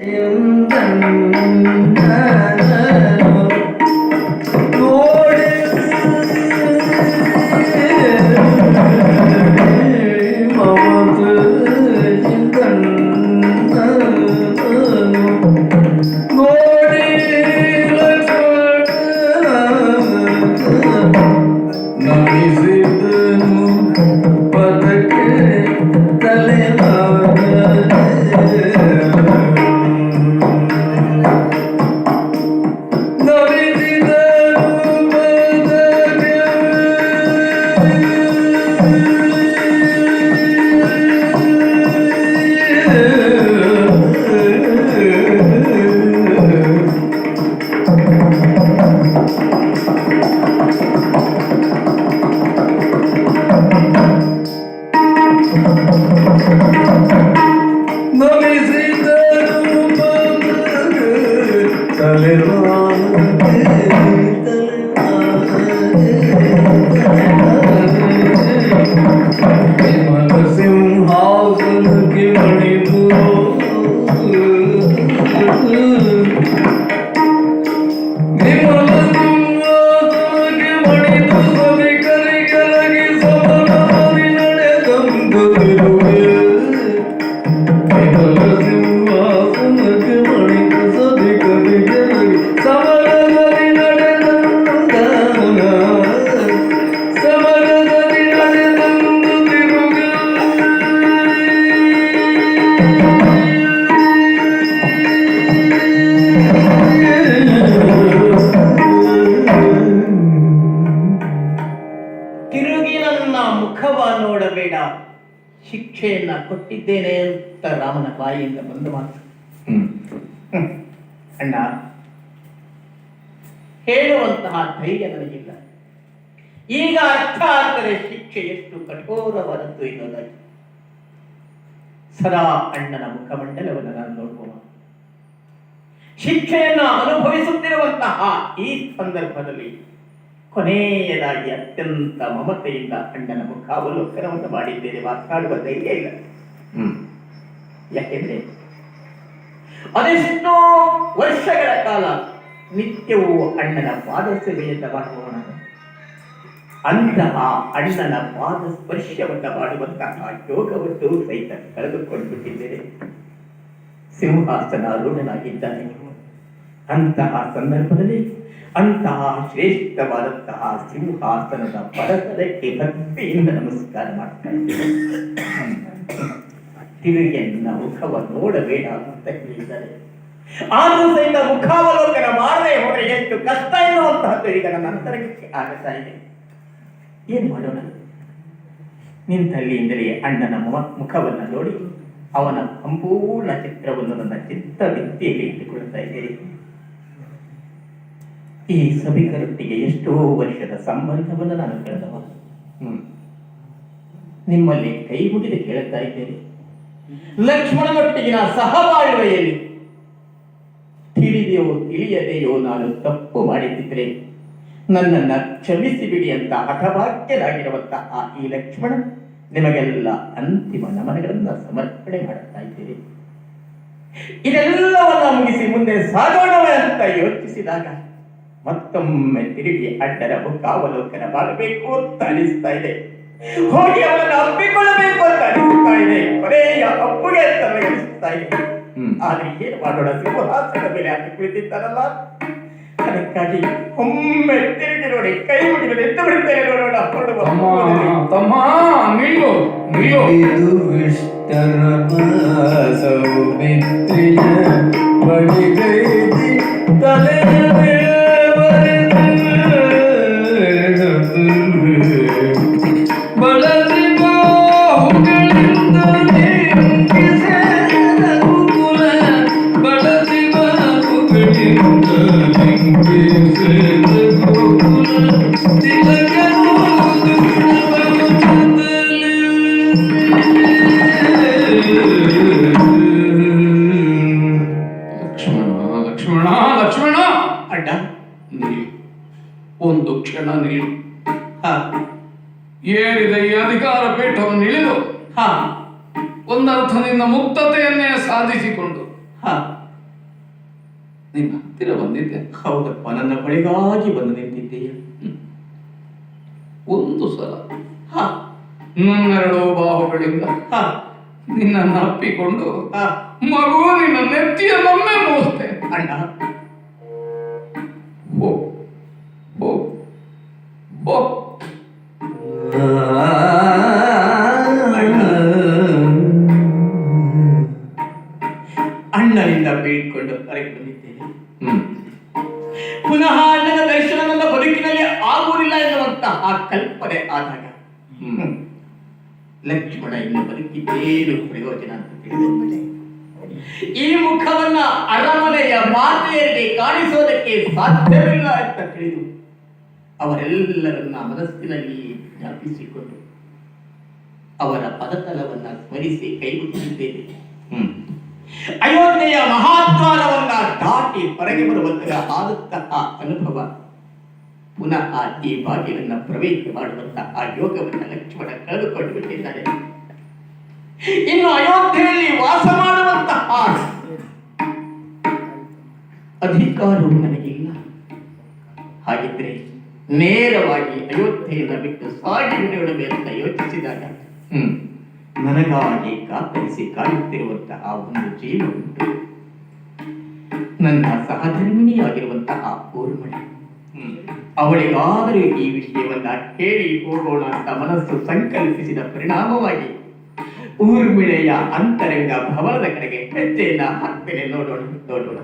എന്തെങ്കിലും ನೋಡಬೇಡ. ಶಿಕ್ಷೆಯನ್ನ ಕೊಟ್ಟಿದ್ದೇನೆ ಅಂತ ರಾಮನ ಬಾಯಿಯಿಂದ ಬಂದು ಮಾತು. ಅಣ್ಣ ಹೇಳುವಂತಹ ಧೈರ್ಯ ನನಗಿಲ್ಲ. ಈಗ ಅರ್ಥ ಆದರೆ ಶಿಕ್ಷೆ ಎಷ್ಟು ಕಠೋರವಾದದ್ದು ಎನ್ನುವುದಾಗಿ. ಸದಾ ಅಣ್ಣನ ಮುಖಮಂಡಲವನ್ನು ನಾನು ನೋಡುವ ಶಿಕ್ಷೆಯನ್ನು ಅನುಭವಿಸುತ್ತಿರುವಂತಹ ಈ ಸಂದರ್ಭದಲ್ಲಿ ಕೊನೆಯದಾಗಿ ಅತ್ಯಂತ ಮಮತೆಯಿಂದ ಅಣ್ಣನ ಮುಖಾವಲೋಕನವನ್ನು ಮಾಡಿದ್ದೇನೆ ಮಾತನಾಡುವ ಧೈರ್ಯ ಇಲ್ಲ. ಯಾಕೆಂದ್ರೆ ಅದೆಷ್ಟೋ ವರ್ಷಗಳ ಕಾಲ ನಿತ್ಯವೂ ಅಣ್ಣನ ಪಾದ ಸೇವೆಯಿಂದ ಮಾಡುವವನ ಅಂತಹ ಅಣ್ಣನ ಪಾದ ಸ್ಪರ್ಶವನ್ನು ಮಾಡುವಂತಹ ಯೋಗವನ್ನು ಸಹಿತ ಕಳೆದುಕೊಂಡು ಬಿಟ್ಟಿದ್ದೇನೆ ಸಿಂಹಾಸನ ರೂಢನಾಗಿದ್ದಾನೆ ಅಂತಹ ಸಂದರ್ಭದಲ್ಲಿ ಅಂತಹ ಶ್ರೇಷ್ಠವಾದಂತಹ ಸಿಂಹಾಸನದ ಪರತರಕ್ಕೆ ಭಕ್ತಿಯಿಂದ ನಮಸ್ಕಾರ ಮಾಡ್ತಾ ಇದ್ದೇವೆ ಮುಖವ ನೋಡಬೇಡ ಅಂತ ಹೇಳಿದ್ದಾರೆ ಆದರೂ ಸಹಿತ ಮುಖಾವಲೋಕನ ಮಾಡದೆ ಹೋದರೆ ಎಷ್ಟು ಕಷ್ಟ ಎನ್ನುವಂತಹದ್ದು ಈಗ ನನ್ನ ಅಂತರಕ್ಕೆ ಆಗ್ತಾ ಇದೆ ಏನ್ ಮಾಡೋಣ? ನಿಂತಲ್ಲಿಂದಲೇ ಅಣ್ಣನ ಮುಖ- ಮುಖವನ್ನ ನೋಡಿ, ಅವನ ಸಂಪೂರ್ಣ ಚಿತ್ರವನ್ನು ನನ್ನ ಚಿತ್ತ ವ್ಯಕ್ತಿಯಲ್ಲಿ ಇಟ್ಟುಕೊಳ್ತಾ ಇದ್ದೇನೆ. ಈ ಸಭಿಕರೊಟ್ಟಿಗೆ ಎಷ್ಟೋ ವರ್ಷದ ಸಂಬಂಧವನ್ನು ನಾನು ಕಳೆದವ ಹ್ಮ್. ನಿಮ್ಮಲ್ಲಿ ಕೈ ಮುಗಿದು ಕೇಳುತ್ತಾ ಇದ್ದೇನೆ. ಲಕ್ಷ್ಮಣನೊಟ್ಟಿಗಿನ ಸಹಬಾಳ್ವೆಯಲ್ಲಿ. ತಿಳಿದೆಯೋ ತಿಳಿಯದೆಯೋ ನಾನು ತಪ್ಪು ಮಾಡಿದ್ದಿದ್ರೆ ನನ್ನನ್ನ ಕ್ಷಮಿಸಿ ಬಿಡಿ ಅಂತ ಹಠಭಾಗ್ಯರಾಗಿರುವಂತಹ ಈ ಲಕ್ಷ್ಮಣ ನಿಮಗೆಲ್ಲ ಅಂತಿಮ ನಮನಗಳನ್ನ ಸಮರ್ಪಣೆ ಮಾಡುತ್ತಾ ಇದ್ದೇನೆ. ಇದೆಲ್ಲವನ್ನ ಮುಗಿಸಿ ಮುಂದೆ ಸಾಗೋಣವೇ ಅಂತ ಯೋಚಿಸಿದಾಗ ಮತ್ತೊಮ್ಮೆ ತಿರುಗಿ ಅಡ್ಡರ ಮುಖಾವಲೋಕನ ಮಾಡಬೇಕು ಅಂತ ಅನಿಸ್ತಾ ಇದೆ. ಹೋಗಿ ಅವನನ್ನು ಅಪ್ಪಿಕೊಳ್ಳಬೇಕು ಅಂತ ಅನಿಸ್ತಾ ಇದೆ. ಕೊನೆಯ ಅಪ್ಪುಗೆ ಅಂತ ಅನಿಸ್ತಾ ಇದೆ. ಆದ್ರೆ ಏನು ಮಾಡೋಣ? ಸಿಂಹಾಸನದ ಮೇಲೆ ಹಾಕಿ ಕುಳಿತಿದ್ದಾರಲ್ಲ? ಅದಕ್ಕಾಗಿ ಒಮ್ಮೆ ತಿರುಗಿ ನೋಡಿ ಕೈ ಮುಗಿದು ಎದ್ದು ಬಿಡುತ್ತೇನೆ ನೋಡೋಣ. ಹೊರಡುವ ತಮ್ಮ ನಿಲ್ಲು ನಿಲ್ಲು. ಇದು ವಿಷ್ಟರ ಸೌಮಿತ್ರಿಯ ಬಡಿಗೈದಿ ಲಕ್ಷ್ಮಣ ಲಕ್ಷ್ಮಣ ಲಕ್ಷ್ಮಣ! ಅಡ್ಡ ನಿಲ್ಲು ಒಂದು ಕ್ಷಣ ನಿಲ್ಲು ಹಾ. ಏರಿದ ಈ ಅಧಿಕಾರ ಪೀಠವನ್ನು ಇಳಿದು ಹಾ. ಒಂದರ್ಥದಿಂದ ಮುಕ್ತತೆಯನ್ನೇ ಸಾಧಿಸಿಕೊಂಡು. ಹಾ. ನಿನ್ನ ಹತ್ತಿರ ಬಂದಿದ್ದೆ. ಹೌದಪ್ಪ ನನ್ನ ಬಳಿಗಾಗಿ ಬಂದು ನಿಂತಿದ್ದೀಯ. ಒಂದು ಸಲ ಹ, ನನ್ನೆರಡು ಬಾಹುಗಳಿಂದ ಹ, ನಿನ್ನನ್ನು ಅಪ್ಪಿಕೊಂಡು. ಮಗು ನಿನ್ನ ನೆತ್ತಿಯ ನಮ್ಮೆ ಮೋಸ್ತೆ ಅಣ್ಣ. ಅಣ್ಣನಿಂದ ಬೀಳ್ಕೊಂಡು ಹೊರಗೆ ಬಂದಿದ್ದೇನೆ ಹ್ಮ್. ಪುನಃ ಅಣ್ಣನ ದರ್ಶನ ನನ್ನ ಬದುಕಿನಲ್ಲಿ ಆಗುವುದಿಲ್ಲ ಎನ್ನುವಂತಹ ಆ ಕಲ್ಪನೆ ಆದಾಗ. ಲಕ್ಷ್ಮಣ ಇನ್ನು ಬದುಕಿದ್ದೇನು ಪ್ರಯೋಜನ ಅಂತ ತಿಳಿದೆ ಈ ಮುಖವನ್ನ ಅರಮನೆಯ ಮಾತೆಯಲ್ಲಿ ಕಾಣಿಸೋದಕ್ಕೆ ಸಾಧ್ಯವಿಲ್ಲ ಅಂತ ತಿಳಿದು ಅವರೆಲ್ಲರನ್ನ ಮನಸ್ಸಿನಲ್ಲಿ ಜ್ಞಾಪಿಸಿಕೊಂಡು ಅವರ ಪದತಲವನ್ನ ಸ್ಮರಿಸಿ ಕೈಗುತ್ತಿದ್ದೇನೆ ಹ್ಮ್. ಅಯೋಧ್ಯೆಯ ಮಹಾದ್ವಾರವನ್ನ ದಾಟಿ ಹೊರಗೆ ಬರುವಂತಹ ಆದಂತಹ ಅನುಭವ ಪುನಃ ಈ ಬಾಗಿಲನ್ನ ಪ್ರವೇಶ ಮಾಡುವಂತಹ ಆ ಯೋಗವನ್ನ ಲಕ್ಷ್ಮಣ ಕಳೆದುಕೊಂಡು ಬಿಟ್ಟಿದ್ದಾರೆ ಇನ್ನು ಅಯೋಧ್ಯೆಯಲ್ಲಿ ವಾಸ ಮಾಡುವಂತಹ ಅಧಿಕಾರವು ನನಗಿಲ್ಲ ಹಾಗಿದ್ರೆ ನೇರವಾಗಿ ಅಯೋಧ್ಯೆಯಿಂದ ಬಿಟ್ಟು ಸಾಗಿ ಬಿಡಬೇಕು ಅಂತ ಯೋಚಿಸಿದಾಗ ಹ್ಮ್. ನನಗಾಗಿ ಕಾತರಿಸಿ ಕಾಯುತ್ತಿರುವಂತಹ ಒಂದು ಜೀವ ಉಂಟು. ನನ್ನ ಸಹಧರ್ಮಿಣಿಯಾಗಿರುವಂತಹ ಊರ್ಮಳೆ ಅವಳಿಗಾದರೂ ಈ ವಿಷಯವನ್ನ ಹೇಳಿ ಹೋಗೋಣ ಅಂತ ಮನಸ್ಸು ಸಂಕಲ್ಪಿಸಿದ ಪರಿಣಾಮವಾಗಿ. ಊರ್ಮಿಳೆಯ ಅಂತರಂಗ ಭವನದ ಕಡೆಗೆ ಹೆಜ್ಜೆಯನ್ನ ಹಾಕ್ತೇನೆ ನೋಡೋಣ ನೋಡೋಣ.